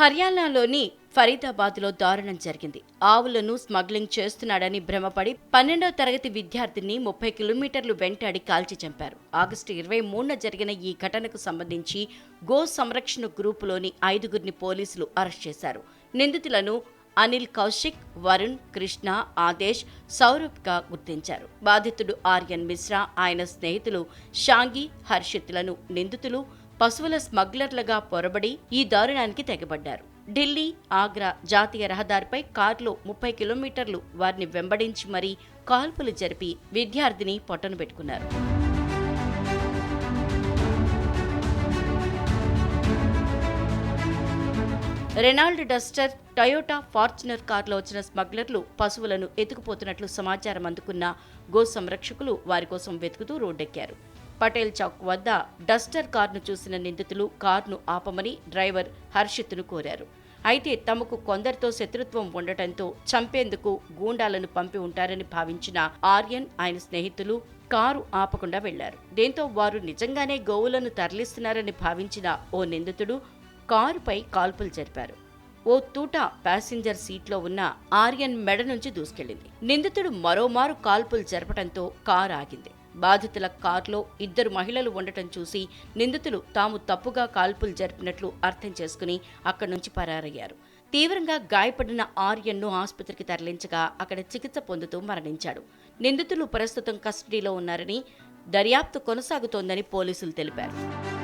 హర్యానాలోని ఫరీదాబాద్లో దారుణం జరిగింది. ఆవులను స్మగ్లింగ్ చేస్తున్నాడని భ్రమపడి పన్నెండవ తరగతి విద్యార్థిని ముప్పై కిలోమీటర్లు వెంటాడి కాల్చి చంపారు. ఆగస్టు ఇరవై మూడున జరిగిన ఈ ఘటనకు సంబంధించి గో సంరక్షణ గ్రూపులోని ఐదుగురిని పోలీసులు అరెస్ట్ చేశారు. నిందితులను అనిల్ కౌశిక్ వరుణ్ కృష్ణ ఆదేశ్ సౌరభ్గా గుర్తించారు. బాధితుడు ఆర్యన్ మిశ్రా ఆయన స్నేహితులు షాంగి హర్షిత్లను నిందితులు పశువుల స్మగ్లర్లుగా పొరబడి ఈ దారుణానికి తెగబడ్డారు. ఢిల్లీ ఆగ్రా జాతీయ రహదారిపై కారులో ముప్పై కిలోమీటర్లు వారిని వెంబడించి మరీ కాల్పులు జరిపి విద్యార్థిని పొట్టను పెట్టుకున్నారు. రెనాల్డ్ డస్టర్ టయోటా ఫార్చునర్ కారులో వచ్చిన స్మగ్లర్లు పశువులను ఎత్తుకుపోతున్నట్లు సమాచారం అందుకున్న గో సంరక్షకులు వారి కోసం వెతుకుతూ రోడ్డెక్కారు. పటేల్ చౌక్ వద్ద డస్టర్ కారును చూసిన నిందితులు కారును ఆపమని డ్రైవర్ హర్షిత్ను కోరారు. అయితే తమకు కొందరితో శత్రుత్వం ఉండటంతో చంపేందుకు గూండాలను పంపి ఉంటారని భావించిన ఆర్యన్ ఆయన స్నేహితులు కారు ఆపకుండా వెళ్ళారు. దీంతో వారు నిజంగానే గోవులను తరలిస్తున్నారని భావించిన ఓ నిందితుడు కారుపై కాల్పులు జరిపారు. ఓ తూట ప్యాసింజర్ సీట్లో ఉన్న ఆర్యన్ మెడ నుంచి దూసుకెళ్ళింది నిందితుడు మరోమారు కాల్పులు జరపడంతో కారు ఆగింది. బాధితుల కారులో ఇద్దరు మహిళలు ఉండటం చూసి నిందితులు తాము తప్పుగా కాల్పులు జరిపినట్లు అర్థం చేసుకుని అక్కడి నుంచి పరారయ్యారు. తీవ్రంగా గాయపడిన ఆర్యన్ను ఆసుపత్రికి తరలించగా అక్కడ చికిత్స పొందుతూ మరణించాడు. నిందితులు ప్రస్తుతం కస్టడీలో ఉన్నారని దర్యాప్తు కొనసాగుతోందని పోలీసులు తెలిపారు.